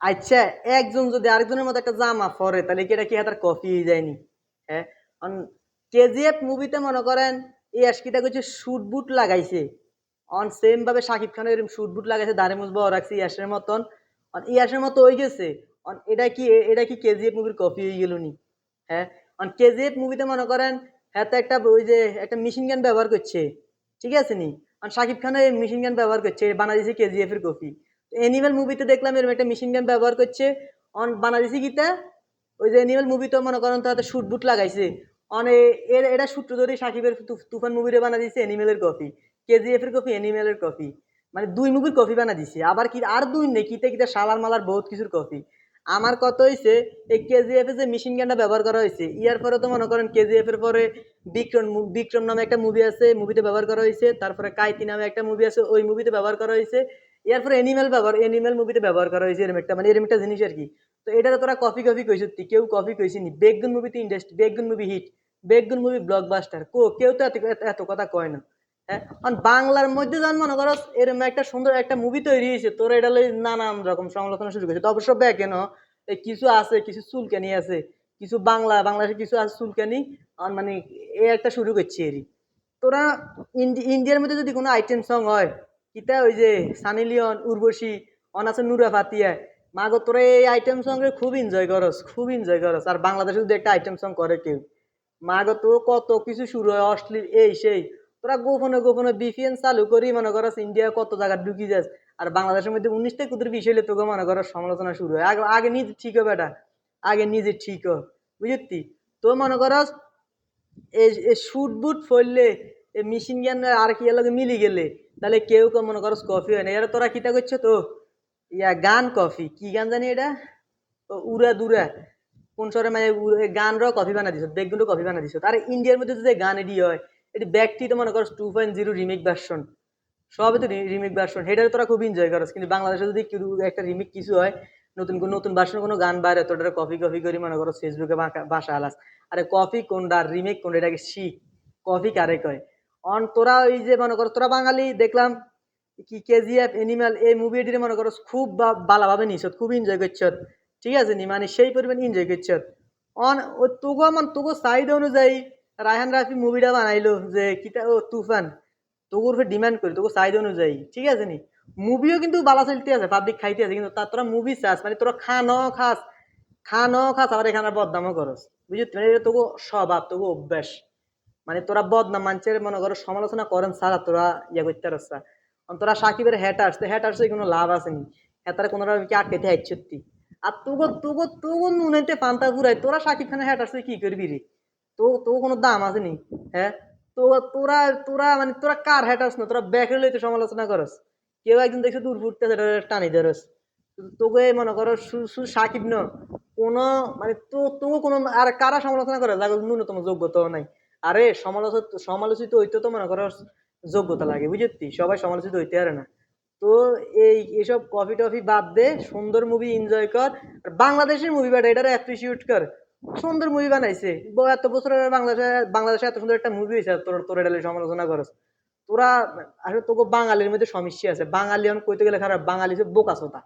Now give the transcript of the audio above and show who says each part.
Speaker 1: আচ্ছা একজন যদি আরেকজনের মতো একটা জামা পরে, তাহলে কি এটা কি হাতার কফি হয়ে যায়নি? হ্যাঁ? কেজিএফ মুভিতে মনে করেন, এই আশকিটা করছে শুট বুট লাগাইছে। অন সেম ভাবে শাকিব খানের এরকম শুট বুট লাগাইছে দাঁড়ে মুজবা রাখছে ইয়াসের মতন। অন ইয়াসের মতো হয়ে গেছে। অন এটা কি এটা কি কেজিএফ মুভির কপি হয়ে গেল নি? হ্যাঁ? অন কেজিএফ মুভিতে মনে করেন হ্যাঁ তো একটা ওই যে একটা মেশিন গান ব্যবহার করছে। ঠিক আছে নি? আর শাকিব খানের মেশিন গান ব্যবহার করছে বানা দিয়েছে কেজিএফ এর কপি অ্যানিমেল মুভিতে দেখলাম এরকম একটা মেশিন গান ব্যবহার করছে। অন বানাদেশি গীতা, ওই যে অ্যানিমেল মুভি তো মনে করেন তো হাতে শুট বুট লাগাইছে। অনে এর এটা সূত্র ধরে সাকিবের তুফান মুভিরে বানা দিয়েছে অ্যানিমেলের কপি কেজিএফ এর কপি অ্যানিমেলের কপি মানে দুই মুভির কপি বানা দিছে। আবার কি, আর দুই নেই, কিতে কিতে শালার মালার বহুত কিছুর কপি আমার কত হয়েছে এই কেজিএফ যে মেশিন গানটা ব্যবহার করা হয়েছে ইয়ার পরে তো মনে করেন কেজিএফ এর পরে বিক্রম বিক্রম নামে একটা মুভি আছে মুভিতে ব্যবহার করা হয়েছে তারপরে কাইতি নামে একটা মুভি আছে, ওই মুভিতে ব্যবহার করা হয়েছে এরপরে অ্যানিমেল ব্যবহার অ্যানিমেল মুভিতে ব্যবহার করা হয়েছে এরম একটা মানে এরম একটা জিনিস আর কি। তো এটা তো তোরা কপি কপি কইছিস কেউ কপি কইছিনি বেগুন মুভিতে ইন্ডাস্ট্রি বেগুন মুভি হিট বেগুন মুভি ব্লকবাস্টার কো, কেউ তো এত- এত কথা কয় না। হ্যাঁ? বাংলার মধ্যে যখন মনে করো এরকম একটা সুন্দর একটা মুভি তৈরি হয়েছে, তোর এটা নানান রকম সমালোচনা শুরু করেছে। তো অবশ্য ব্যাগ কেন, এই কিছু আছে, কিছু চুলকানি আছে, কিছু বাংলা, বাংলাদেশে কিছু আছে চুলকানি, আর মানে এ একটা শুরু করছে এরই। তোরা ইন্ডি- ইন্ডিয়ার মধ্যে যদি কোনো আইটেম সং হয়, কিতা ওই যে সানি লিওন, উর্বশী অনাসে নুরা ফাতিয়া, মাগো তোরা এই আইটেম সং রে খুব এনজয় করস, খুব এনজয় করস। আর বাংলাদেশে যদি একটা আইটেম সং করে কেউ, মাগো তো কত কিছু শুরু হয়, অশ্লীল, এই সেই তোরা গোপনে গোপনে বিপিএন চালু করি, মনে করস ইন্ডিয়া কত জায়গা ঢুকি যাস। আর বাংলাদেশের মধ্যে উনিশটা কুতুর বিষয় হলে তোকে মনে করস সমালোচনা শুরু হয়। আগে নিজে ঠিক হবে বেটা। আগে নিজে ঠিক হ। বুঝতি তো? মনে করস এই শুট বুট ফললে এই মেশিন গান আর কি এর লগে মিলি গেলে, তাহলে কেউ কেউ মনে করস কফি হয় না। তোরা কিতা করছ তো? ইয়া গান কফি। কি গান জানি এটা? উড়া দুরা। কোন শহরে মানে গান র কফি বানা দিছ বেগুন কফি বানা দিছ। আর ইন্ডিয়ার মধ্যে যে গান এডি হয় এটি ব্যাগটি তো মনে করস two point zero remake version সবই তো রিমেক ভার্সন সেটা তোরা খুব এনজয় করস। কিন্তু বাংলাদেশে যদি একটা রিমেক কিছু হয়, নতুন কোনো নতুন ভার্সন কোনো গান বাইরে তো ওটা কপি কপি করি মনে করো ফেসবুকে বাসা আলাস। আরে কপি কোনটা রিমেক কোনটা, এটাকে শিখ কপি কারে কয়? অন তোরা ওই যে মনে করো, তোরা বাঙালি, দেখলাম কি কেজিএফ এনিম্যাল এই মুভিটির মনে করো খুব ভালোভাবে নিছ খুব এনজয় করছ ঠিক আছে নি? মানে সেই পরিমাণ এনজয় করছ অন তোগো আমার তোগো চাহিদা অনুযায়ী রায়হান রাফি মুভিটা বানাইলো যে কিতা ও তুফান। তোগুর ফের ডিমান্ড করি, তোকে চাহিদা অনুযায়ী। ঠিক আছে নি? মুভিও কিন্তু বালা চলতে আছে পাবলিক খাইতে আছে, কিন্তু তার তোরা মুভি চাস মানে তোরা খান খাস। খান খাস, আবার এখানে বদনামও করস। বুঝলি? মানে এটা তোকে স্বভাব, তোকে অভ্যাস। মানে তোরা বদনাম মানুষের মনে করো, সমালোচনা করেন সারা তোরা ইয়ে করতে পারছা তোরা সাকিবের হ্যাটার্স তো হ্যাটার্সে কোনো লাভ আসেনি হ্যাটার কোনো কি আটকেতে হাইছত্তি আর তোগো তোগো তোগো নুনেতে পান্তা ঘুরাই তোরা সাকিব খানের হ্যাটার্সে কি করবি রে? তো তো কোনো দাম আছে নি? হ্যাঁ? তো তোরা তোরা মানে তোরা কার হ্যাটার্স না তোরা ব্যাকের লইতে সমালোচনা করস। কেউ একজন দেখছে দূর ফুটতে টানি ধরস। তোকে মনে করো শুধু সাকিব ন, কোনো মানে তো তো কোনো আর কারা সমালোচনা করে? যার ন্যূনতম যোগ্যতাও নাই। আরে সমালোচিত সমালোচিত হইতে তো মনে করো যোগ্যতা লাগে বুঝতি সবাই সমালোচিত হইতে পারে না। তো এই, এসব কফি টফি বাদ দে, সুন্দর মুভি এনজয় কর। আর বাংলাদেশের মুভি বাটা, এটারে অ্যাপ্রিসিয়েট কর। সুন্দর মুভি বানাইছে। এত বছর বাংলাদেশে বাংলাদেশে এত সুন্দর একটা মুভি হয়েছে তোর তোর সমালোচনা করস। তোরা, আসলে তোকে বাঙালির মধ্যে সমস্যা আছে। বাঙালি এখন কইতে গেলে খারাপ, বাঙালি বোকা সোতা।